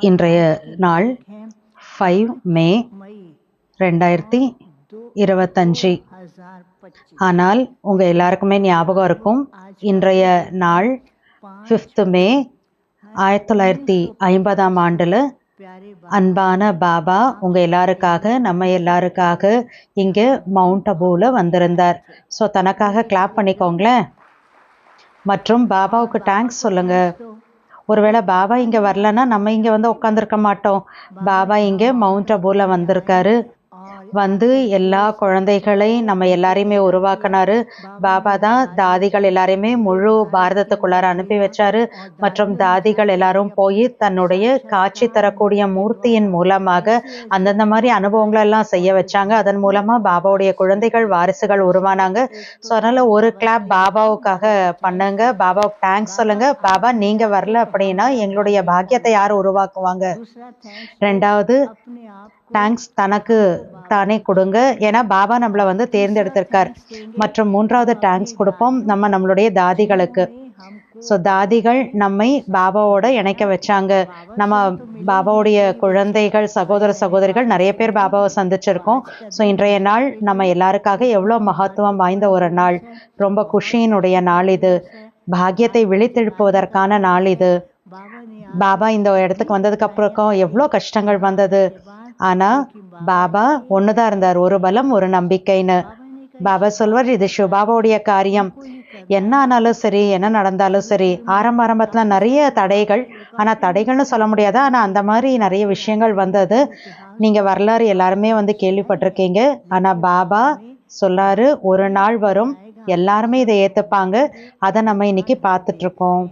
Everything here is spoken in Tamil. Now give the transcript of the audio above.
இன்றைய நாள் ஃபைவ் மே ரெண்டாயிரத்தி இருபத்தஞ்சி. ஆனால் உங்கள் எல்லாருக்குமே ஞாபகம் இருக்கும் இன்றைய நாள் ஃபிஃப்த்து மே ஆயிரத்தி தொள்ளாயிரத்தி ஐம்பதாம் ஆண்டில் அன்பான பாபா உங்கள் எல்லாருக்காக நம்ம எல்லாருக்காக இங்கே மவுண்ட் அபூவில் வந்திருந்தார். ஸோ தனக்காக கிளாப் பண்ணிக்கோங்களேன். மற்றும் பாபாவுக்கு தேங்க்ஸ் சொல்லுங்கள் ஒருவேளை பாபா இங்கே வரலன்னா நம்ம இங்கே வந்து உட்காந்துருக்க மாட்டோம். பாபா இங்கே மவுண்ட் அபூவில் வந்திருக்காரு. வந்து எல்லா குழந்தைகளை நம்ம எல்லாரையுமே உருவாக்கினாரு. பாபா தான் தாதிகள் எல்லாரையுமே முழு பாரதத்துக்குள்ளார அனுப்பி வச்சாரு. மற்றும் தாதிகள் எல்லாரும் போய் தன்னுடைய காட்சி தரக்கூடிய மூர்த்தியின் மூலமாக அந்தந்த மாதிரி அனுபவங்கள் எல்லாம் செய்ய வச்சாங்க. அதன் மூலமா பாபாவுடைய குழந்தைகள் வாரிசுகள் உருவானாங்க. ஸோ அதனால ஒரு கிளாப் பாபாவுக்காக பண்ணுங்க. பாபாவுக்கு தேங்க்ஸ் சொல்லுங்க. பாபா நீங்க வரல அப்படின்னா எங்களுடைய பாக்கியத்தை யார் உருவாக்குவாங்க? ரெண்டாவது தேங்க்ஸ் தனக்கு தானே கொடுங்க. ஏன்னா பாபா நம்மளை வந்து தேர்ந்தெடுத்திருக்கார். மற்றும் மூன்றாவது டேங்க்ஸ் கொடுப்போம் நம்ம நம்மளுடைய தாதிகளுக்கு. ஸோ தாதிகள் நம்மை பாபாவோட இணைக்க வச்சாங்க. நம்ம பாபாவுடைய குழந்தைகள் சகோதர சகோதரிகள் நிறைய பேர் பாபாவை சந்திச்சிருக்கோம். ஸோ இன்றைய நாள் நம்ம எல்லாருக்காக எவ்வளோ மகத்துவம் வாய்ந்த ஒரு நாள். ரொம்ப குஷியினுடைய நாள் இது. பாக்கியத்தை விழித்தெழுப்புவதற்கான நாள் இது. பாபா இந்த இடத்துக்கு வந்ததுக்கு அப்புறம் எவ்வளோ கஷ்டங்கள் வந்தது. ஆனா பாபா ஒண்ணுதான் இருந்தார் ஒரு பலம் ஒரு நம்பிக்கைன்னு. பாபா சொல்வார் இது சிவபாபாவுடைய காரியம். என்ன ஆனாலும் சரி என்ன நடந்தாலும் சரி ஆரம்ப ஆரம்பத்துல நிறைய தடைகள். ஆனா தடைகள்னு சொல்ல முடியாது. ஆனா அந்த மாதிரி நிறைய விஷயங்கள் வந்தது. நீங்க வரலாறு எல்லாருமே வந்து கேள்விப்பட்டிருக்கீங்க. ஆனா பாபா சொல்லாரு ஒரு நாள் வரும். எல்லாருமே இதை ஏத்துப்பாங்க. அதை நம்ம இன்னைக்கு பார்த்துட்டு இருக்கோம்.